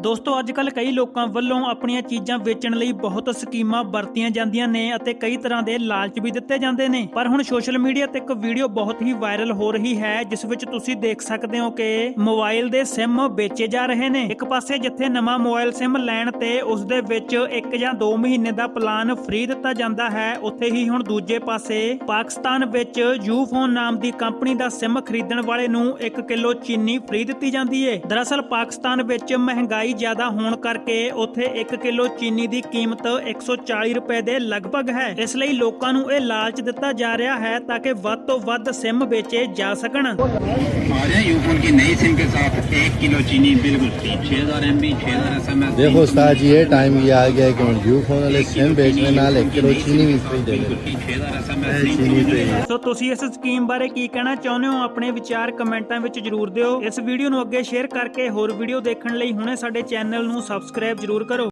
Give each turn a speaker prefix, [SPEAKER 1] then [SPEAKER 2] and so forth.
[SPEAKER 1] ਦੋਸਤੋ ਅੱਜ ਕੱਲ ਕਈ ਲੋਕਾਂ ਵੱਲੋਂ ਆਪਣੀਆਂ ਚੀਜ਼ਾਂ ਵੇਚਣ ਲਈ ਬਹੁਤ ਸਕੀਮਾਂ ਵਰਤੀਆਂ ਜਾਂਦੀਆਂ ਨੇ ਅਤੇ ਕਈ ਤਰ੍ਹਾਂ ਦੇ ਲਾਲਚ ਵੀ ਦਿੱਤੇ ਜਾਂਦੇ ਨੇ। ਪਰ ਹੁਣ ਸੋਸ਼ਲ ਮੀਡੀਆ ਤੇ ਇੱਕ ਵੀਡੀਓ ਬਹੁਤ ਹੀ ਵਾਇਰਲ ਹੋ ਰਹੀ ਹੈ, ਜਿਸ ਵਿੱਚ ਤੁਸੀਂ ਦੇਖ ਸਕਦੇ ਹੋ ਕਿ ਮੋਬਾਈਲ ਦੇ SIM ਵੇਚੇ ਜਾ ਰਹੇ ਨੇ। ਇੱਕ ਪਾਸੇ ਜਿੱਥੇ ਨਵਾਂ ਮੋਬਾਈਲ SIM ਲੈਣ ਤੇ ਉਸ ਦੇ ਵਿੱਚ ਇੱਕ ਜਾਂ 2 ਮਹੀਨੇ ਦਾ ਪਲਾਨ ਫ੍ਰੀ ਦਿੱਤਾ ਜਾਂਦਾ ਹੈ, ਉੱਥੇ ਹੀ ਹੁਣ ਦੂਜੇ ਪਾਸੇ ਪਾਕਿਸਤਾਨ ਵਿੱਚ ਯੂਫੋਨ ਨਾਮ ਦੀ ਕੰਪਨੀ ਦਾ SIM ਖਰੀਦਣ ਵਾਲੇ ਨੂੰ 1 ਕਿਲੋ ਚੀਨੀ ਫ੍ਰੀ ਦਿੱਤੀ ਜਾਂਦੀ ਏ। ਦਰਅਸਲ, ਪਾਕਿਸਤਾਨ ਵਿੱਚ ਮਹਿੰਗਾਈ ਜ਼ਿਆਦਾ ਹੋਣ ਕਰਕੇ ਉੱਥੇ 1 ਕਿਲੋ ਚੀਨੀ ਦੀ ਕੀਮਤ 140 ਰੁਪਏ ਦੇ ਲਗਭਗ ਹੈ ਇਸ ਲਈ ਲੋਕਾਂ ਨੂੰ ਇਹ ਲਾਲਚ ਦਿੱਤਾ ਜਾ ਰਿਹਾ ਹੈ ਤਾਂ ਕਿ ਵੱਧ ਤੋਂ ਵੱਧ SIM ਵੇਚੇ ਜਾ ਸਕਣ
[SPEAKER 2] हमारे यूफोन की नई सिम के साथ एक किलो चीनी बिल्कुल फ्री छह हजार एम बी छह हजार एस एम एस
[SPEAKER 3] देखो उस्ताद जी ये टाइम ये आ गया है कि ਹੁਣ ਯੂ ਫੋਨ ਵਾਲੇ ਸਿਮ ਵੇਚਣੇ ਨਾਲ 1 ਕਿਲੋ ਚੀਨੀ ਵੀ ਫ੍ਰੀ ਦੇ
[SPEAKER 2] बिल्कुल फ्री छह हजार एस एम
[SPEAKER 3] ਇਹ ਚੀਨੀ
[SPEAKER 2] एस
[SPEAKER 3] ਤੇ
[SPEAKER 1] ਸੋ ਤੁਸੀਂ ਇਸ ਸਕੀਮ ਬਾਰੇ ਕੀ ਕਹਿਣਾ ਚਾਹੁੰਦੇ ਹੋ ਆਪਣੇ ਵਿਚਾਰ ਕਮੈਂਟਾਂ ਵਿੱਚ ਜਰੂਰ ਦਿਓ ਇਸ ਵੀਡੀਓ ਨੂੰ ਅੱਗੇ ਸ਼ੇਅਰ ਕਰਕੇ ਹੋਰ ਵੀਡੀਓ ਦੇਖਣ ਲਈ ਹੁਣੇ ਸਾਡੇ ਚੈਨਲ ਨੂੰ ਸਬਸਕ੍ਰਾਈਬ ਜਰੂਰ ਕਰੋ।